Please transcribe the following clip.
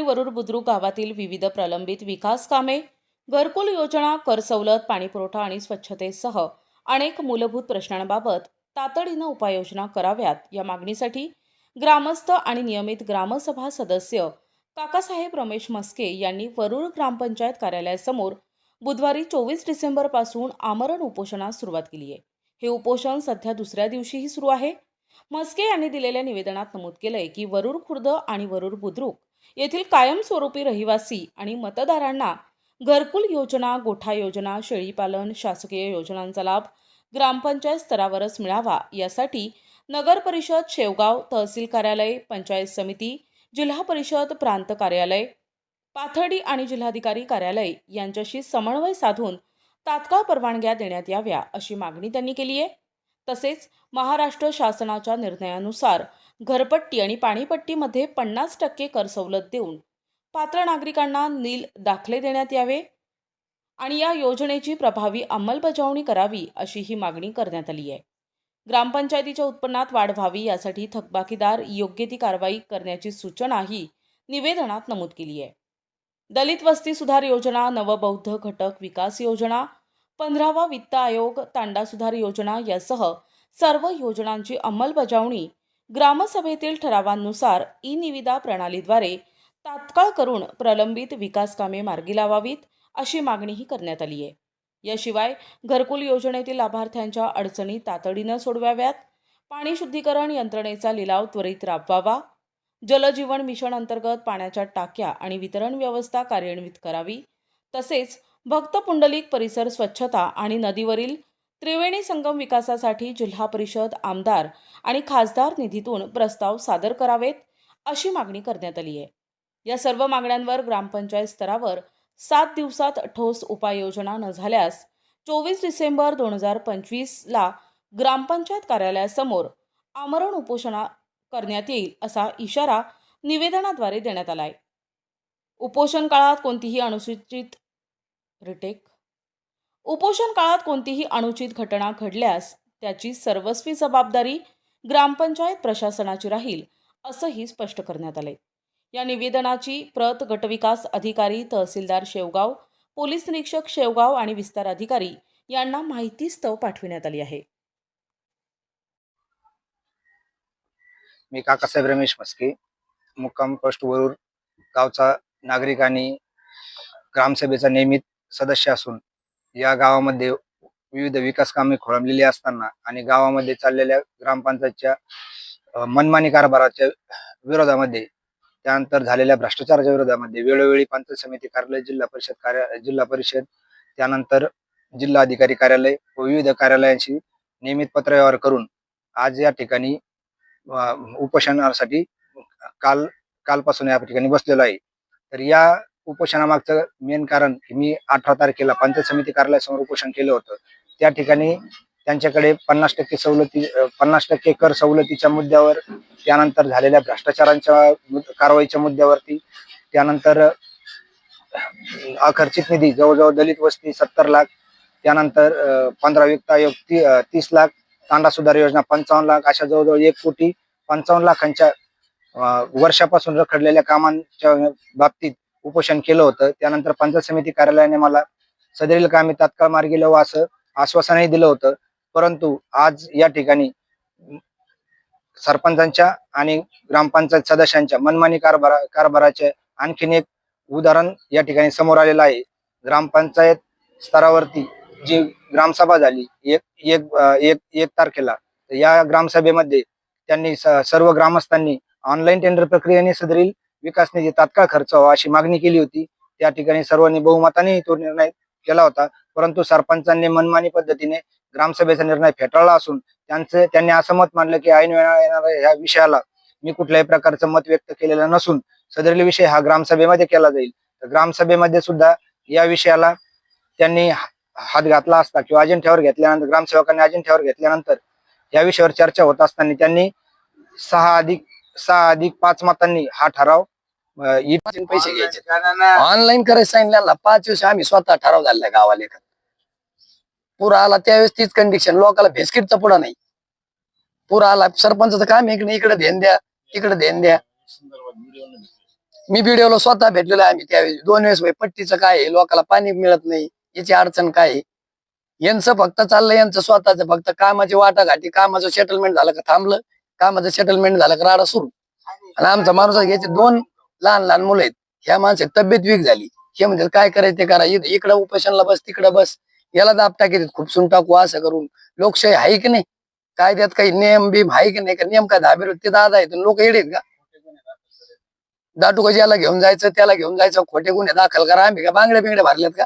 वरुड बुद्रुक गावातील विविध प्रलंबित विकास कामे घरकुल योजना कर सवलत पाणीपुरवठा आणि स्वच्छतेसह अनेक मूलभूत प्रश्नांबाबत तातडीनं उपाययोजना कराव्यात. या मागणीसाठी ग्रामस्थ आणि नियमित ग्रामसभा सदस्य काकासाहेब रमेश मस्के यांनी वरुड ग्रामपंचायत कार्यालयासमोर बुधवारी चोवीस डिसेंबरपासून आमरण उपोषणास सुरुवात केली आहे. हे उपोषण सध्या दुसऱ्या दिवशीही सुरू आहे. मस्के यांनी दिलेल्या निवेदनात नमूद केलंय की वरुड खुर्द आणि वरुड बुद्रुक येथील कायमस्वरूपी रहिवासी आणि मतदारांना घरकुल योजना गोठा योजना शेळीपालन शासकीय योजनांचा लाभ ग्रामपंचायत स्तरावरच मिळावा यासाठी नगर परिषद शेवगाव तहसील कार्यालय पंचायत समिती जिल्हा परिषद प्रांत कार्यालय पाथर्डी आणि जिल्हाधिकारी कार्यालय यांच्याशी समन्वय साधून तात्काळ परवानग्या देण्यात याव्या अशी मागणी त्यांनी केली आहे. तसेच महाराष्ट्र शासनाच्या निर्णयानुसार घरपट्टी आणि पाणीपट्टीमध्ये पन्नास टक्के कर सवलत देऊन पात्र नागरिकांना नील दाखले देण्यात यावे आणि या योजनेची प्रभावी अंमलबजावणी करावी अशी ही मागणी करण्यात आली आहे. ग्रामपंचायतीच्या उत्पन्नात वाढ व्हावी यासाठी थकबाकीदार योग्य ती कारवाई करण्याची सूचनाही निवेदनात नमूद केली आहे. दलित वस्ती सुधार योजना नवबौद्ध घटक विकास योजना पंधरावा वित्त आयोग तांडा सुधार योजना यासह सर्व योजनांची अंमलबजावणी ग्रामसभेतील ठरावांनुसार ई निविदा प्रणालीद्वारे तात्काळ करून प्रलंबित विकास कामे मार्गी लावावीत अशी मागणीही करण्यात आली आहे. याशिवाय घरकुल योजनेतील लाभार्थ्यांच्या अडचणी तातडीनं सोडवाव्यात पाणी शुद्धीकरण यंत्रणेचा लिलाव त्वरित राबवावा जलजीवन मिशन अंतर्गत पाण्याच्या टाक्या आणि वितरण व्यवस्था कार्यान्वित करावी तसेच भक्त पुंडलिक परिसर स्वच्छता आणि नदीवरील त्रिवेणी संगम विकासासाठी जिल्हा परिषद आमदार आणि खासदार निधीतून प्रस्ताव सादर करावेत अशी मागणी करण्यात आली आहे. या सर्व मागण्यांवर ग्रामपंचायत स्तरावर सात दिवसात ठोस उपाययोजना न झाल्यास चोवीस डिसेंबर दोन हजार पंचवीसला ग्रामपंचायत कार्यालयासमोर आमरण उपोषणा करण्यात येईल असा इशारा निवेदनाद्वारे देण्यात आला आहे उपोषण काळात कोणतीही अनुसूचित रिटेक. उपोषण काळात कोणतीही अनुचित घटना घडल्यास त्याची सर्वस्वी जबाबदारी ग्रामपंचायत प्रशासनाची राहील असंही स्पष्ट करण्यात आले या निवेदनाची प्रत गटविकास अधिकारी तहसीलदार शेवगाव पोलीस निरीक्षक शेवगाव आणि विस्तार अधिकारी यांना माहितीस्तव पाठविण्यात आली आहे. मी काकासाहेब रमेश मस्के मुक्काम पोस्ट वरूर गावचा नागरिक आणि ग्रामसभेचा नियमित सदस्य असून या गावामध्ये विविध विकास कामे खोळंबलेली असताना आणि गावामध्ये चाललेल्या ग्रामपंचायतच्या मनमानी कारभाराच्या विरोधामध्ये त्यानंतर झालेल्या भ्रष्टाचाराच्या विरोधामध्ये वेळोवेळी पंचायत समिती कार्यालय जिल्हा परिषद कार्य जिल्हा परिषद त्यानंतर जिल्हा अधिकारी कार्यालय व विविध कार्यालयांशी नियमित पत्रव्यवहार करून आज या ठिकाणी उपोषणासाठी काल कालपासून या ठिकाणी बसलेलो आहे. तर या उपोषणामागचं मेन कारण की मी अठरा तारखेला पंचायत समिती कार्यालयासमोर उपोषण केलं होतं. त्या ठिकाणी त्यांच्याकडे पन्नास टक्के सवलती पन्नास टक्के कर सवलतीच्या मुद्द्यावर त्यानंतर झालेल्या भ्रष्टाचारांच्या कारवाईच्या मुद्द्यावरती त्यानंतर अखर्चित निधी जवळजवळ दलित वस्ती सत्तर लाख त्यानंतर पंधरा वित्त आयोग ती- तीस लाख तांडा सुधार योजना पंचावन्न लाख अशा जवळजवळ एक कोटी पंचावन्न लाखांच्या वर्षापासून रखडलेल्या कामांच्या बाबतीत उपोषण केलं होतं. त्यानंतर पंचायत समिती कार्यालयाने मला सदरील कामे तात्काळ मार्गी लावा असं आश्वासनही दिलं होतं. परंतु आज या ठिकाणी सरपंचांच्या आणि ग्रामपंचायत सदस्यांच्या मनमानी कारभारा कारभाराचे आणखीन एक उदाहरण या ठिकाणी समोर आलेलं आहे. ग्रामपंचायत स्तरावरती जी ग्रामसभा झाली एक एक एक एक तारखेला या ग्रामसभेमध्ये त्यांनी स- सर्व ग्रामस्थांनी ऑनलाईन टेंडर प्रक्रियेने सदरील विकास निधी तात्काळ खर्च व्हावा अशी मागणी केली होती. त्या ठिकाणी सर्वांनी बहुमताने तो निर्णय केला होता. परंतु सरपंचांनी मनमानी पद्धतीने ग्रामसभेचा निर्णय फेटाळला असून त्यांचे त्यांनी असं मत मानलं की ऐन वेळा येणाऱ्या ह्या विषयाला मी कुठल्याही प्रकारचं मत व्यक्त केलेलं नसून सदरील विषय हा ग्रामसभेमध्ये केला जाईल. तर ग्रामसभेमध्ये सुद्धा या विषयाला त्यांनी हा- हात घातला असता किंवा अजिंठ्यावर घेतल्यानंतर ग्रामसेवकांनी अजिंठ्यावर घेतल्यानंतर या विषयावर चर्चा होत असताना त्यांनी सहा अधिक सहा अधिक पाच मतांनी हा ठराव पैसे घ्यायचे. ऑनलाईन करायचं सांगितलं पाच दिवस आम्ही स्वतः ठराव झालेला गावाला. पुरा आला त्यावेळेस तीच कंडिशन लोकांना भेस्किटचा पुढा नाही. पुरा आला सरपंचाचं काम इकडे इकडे ध्यान द्या इकडे ध्यान द्या. मी व्हिडिओला स्वतः भेटलेलो आहे आम्ही त्यावेळी दोन वेळेस पट्टीचं काय आहे लोकांना पाणी मिळत नाही याची अडचण काय आहे? यांचं फक्त चाललं यांचं स्वतःच फक्त कामाची वाटाघाटी कामाचं सेटलमेंट झालं का थांबलं. कामाचं सेटलमेंट झालं का राडा सुरू. आणि आमचा माणूस याचे दोन लहान लहान मुलं आहेत. ह्या माणसाची तब्येत वीक झाली. हे म्हणजे काय करायचं ते करा. इकडं इकडं उपोषणला बस तिकडं बस. याला दाब टाकीत खुपसून टाकू असं करून. लोकशाही आहे की नाही? कायद्यात काही नियम बीम आहे की नाही? का नियम काय धाबे ते दादा आहेत लोक येडे आहेत का? दाटू याला घेऊन जायचं त्याला घेऊन जायचं खोटे गुन्हे दाखल करा. आम्ही का बांगड्या बिंगड्या भरल्यात का?